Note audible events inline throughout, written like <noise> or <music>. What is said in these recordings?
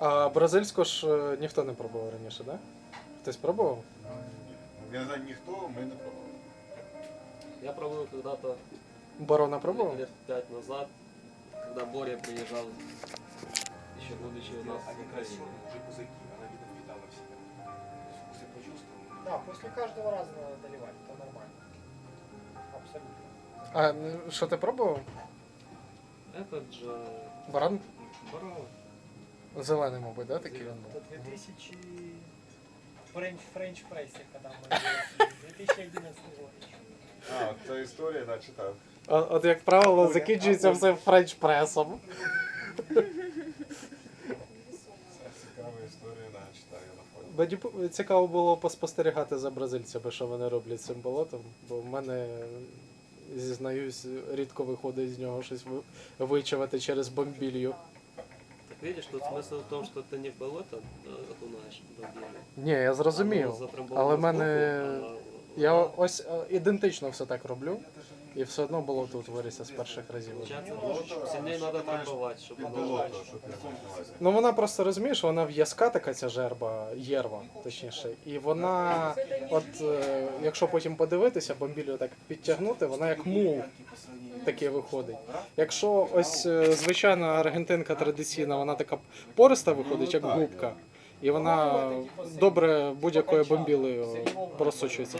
А бразильську ж е, ніхто не пробував раніше, да? Хтось пробував? Я не знаю, ніхто, ми не пробували. Я пробовал когда-то Барона пробував? лет пять назад, когда Боря приезжал, еще будучи у нас Они в Украине. красивые, уже пузырьки, она видно впитала в себя. Вкус я почувствовал. Да, после каждого раза надо доливать, это нормально. Абсолютно. А ну, що ти пробував? Этот же Баран Барон. зелений, мабуть, да, такий він був? Это 2000 Френч, Френч прессе, когда мы делали. 2011 год. А, це історія, да, читав. От, от як правило, закінчується все френч-пресом. Це цікава історія, да, читав я на фоні. Мені б цікаво було поспостерігати за бразильцями, що вони роблять з цим болотом, бо в мене, зізнаюсь, рідко виходить з нього щось ви- вичавати через бомбілью. Так видишь, тут смысл в том, что ты не в болото э, окунаешь бомбили. Ні, я зрозумів. Але в мене. Я ось е, ідентично все так роблю, і все одно було тут вирісся з перших разів. Получается, Болото, сильнее а, надо що ти маєш трамбовать, чтобы Під оно болото, що ти маєш Ну вона просто розумієш, вона в'язка така ця жерба, єрва, точніше. І вона, от е, якщо потім подивитися, бомбілю так підтягнути, вона як мул таке виходить. Якщо ось е, звичайна аргентинка традиційна, вона така пориста виходить, як губка, і вона добре будь-якою бомбілею просочується.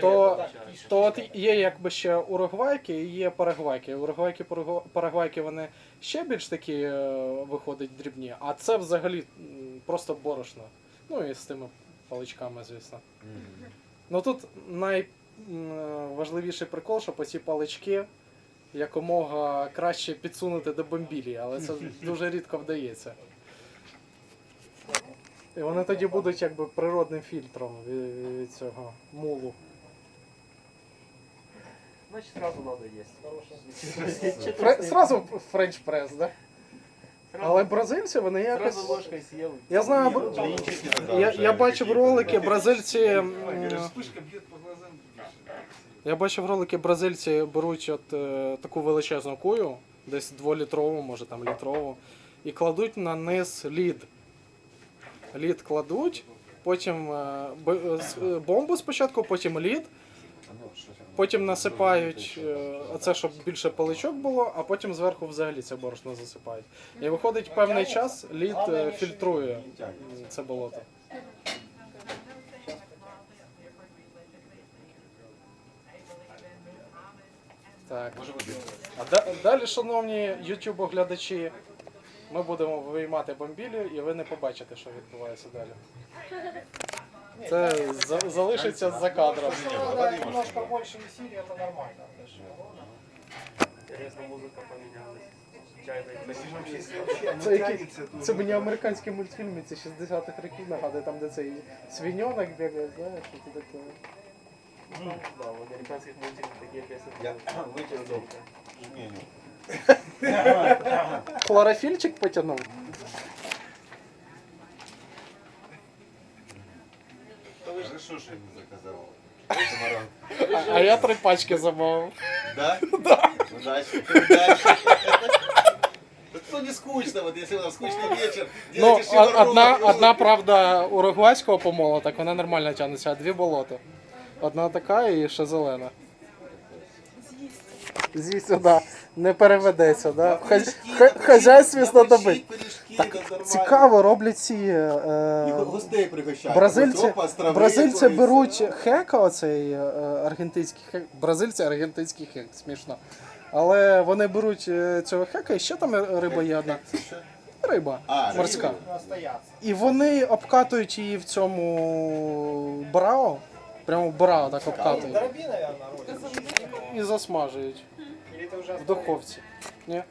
То- То от є якби ще уругвайки і є парагвайки. Уругвайки, парагвайки вони ще більш такі е, виходять дрібні, а це взагалі просто борошно. Ну і з тими паличками, звісно. Ну тут найважливіший прикол, щоб оці палички якомога краще підсунути до бомбілі, але це дуже рідко вдається. І вони тоді будуть якби природним фільтром від, цього мулу. Значить, сразу надо есть. Фре- Сразу френч прес, да? Але бразильці вони якось. Сразу ложкой съел. Я знаю, б- я, я бачив ролики, бразильці. м. Я бачив ролики, бразильці беруть от е, таку величезну кую, десь дволітрову, може там літрову, і кладуть на низ лід. Лід кладуть, потім е, б- е, с- е, бомбу спочатку, потім лід, потім насипають е, оце, щоб більше паличок було, а потім зверху взагалі це борошно засипають. І виходить певний час, лід е, фільтрує це болото. Так. А далі, шановні YouTube глядачі, ми будемо виймати бомбілі, і ви не побачите, що відбувається далі. Це за- залишиться за кадром. Надо немножко больше усилий, это нормально. Это ж- Интересно, музыка поменялась. Чайная Це, який, це мені американські мультфільми, це 60-х років нагадує, там де цей свиньонок бігає, знаєш, що це таке. Да, в американских мультиках такие песни. Я <laughs> витягнув жменю. Хлорофільчик потягнув. Хорошо, що я не. Самаран. А, я три пачки замовив. Да? Да. Удачи. Удачи. Да не скучно, вот если у нас скучный вечер, Ну, делайте одна, одна правда, уругвайського помола, так вона нормально тягнеться, а дві болота. Одна така і ще зелена. З'їсть, да. Не переведеться, да. В хаз- хазяйстві знадобить. Так, цікаво, роблять ці. Е, Гостей пригощають. бразильці, Опа, бразильці якоїсь. беруть хека, оцей е, аргентинський хек. Бразильці аргентинський хек, смішно. Але вони беруть е, цього хека і ще там риба є одна. Риба А, морська. І вони обкатують її в цьому брао. Прямо в брао так обкатують. Дроби, наверное, ролик. І засмажують Или ты уже в духовці. Ні?